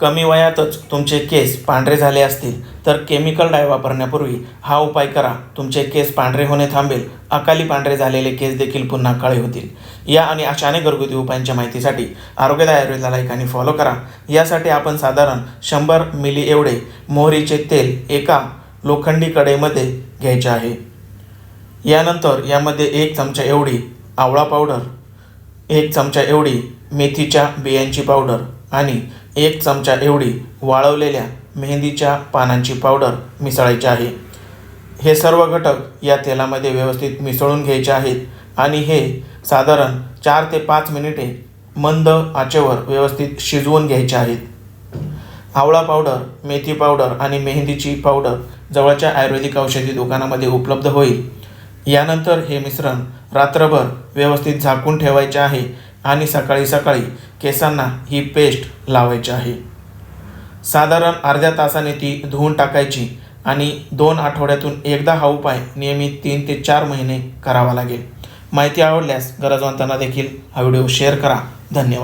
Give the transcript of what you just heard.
कमी वयातच तुमचे केस पांढरे झाले असतील तर केमिकल डाय वापरण्यापूर्वी हा उपाय करा. तुमचे केस पांढरे होणे थांबेल. अकाली पांढरे झालेले केस देखील पुन्हा काळे होतील. या आणि अशा अनेक घरगुती उपायांच्या माहितीसाठी आरोग्यदाय आयुर्वेदाला एकाने फॉलो करा. यासाठी आपण साधारण शंभर मिली एवढे मोहरीचे तेल एका लोखंडी कढईमध्ये घ्यायचे आहे. यानंतर यामध्ये एक चमचा एवढी आवळा पावडर एक चमचा एवढी मेथीच्या बियांची पावडर आणि एक चमचा एवढी वाळवलेल्या मेहंदीच्या पानांची पावडर मिसळायची आहे. हे सर्व घटक या तेलामध्ये व्यवस्थित मिसळून घ्यायचे आहेत आणि हे साधारण चार ते पाच मिनिटे मंद आचेवर व्यवस्थित शिजवून घ्यायचे आहेत. आवळा पावडर मेथी पावडर आणि मेहंदीची पावडर जवळच्या आयुर्वेदिक औषधी दुकानामध्ये उपलब्ध होईल. यानंतर हे मिश्रण रात्रभर व्यवस्थित झाकून ठेवायचे आहे आणि सकाळी सकाळी केसांना ही पेस्ट लावायची आहे. साधारण अर्ध्या तासाने ती धुवून टाकायची आणि दोन आठवड्यातून एकदा हा उपाय नियमित तीन ते चार महिने करावा लागेल. माहिती आवडल्यास गरजवंतांना देखील हा व्हिडिओ शेअर करा. धन्यवाद.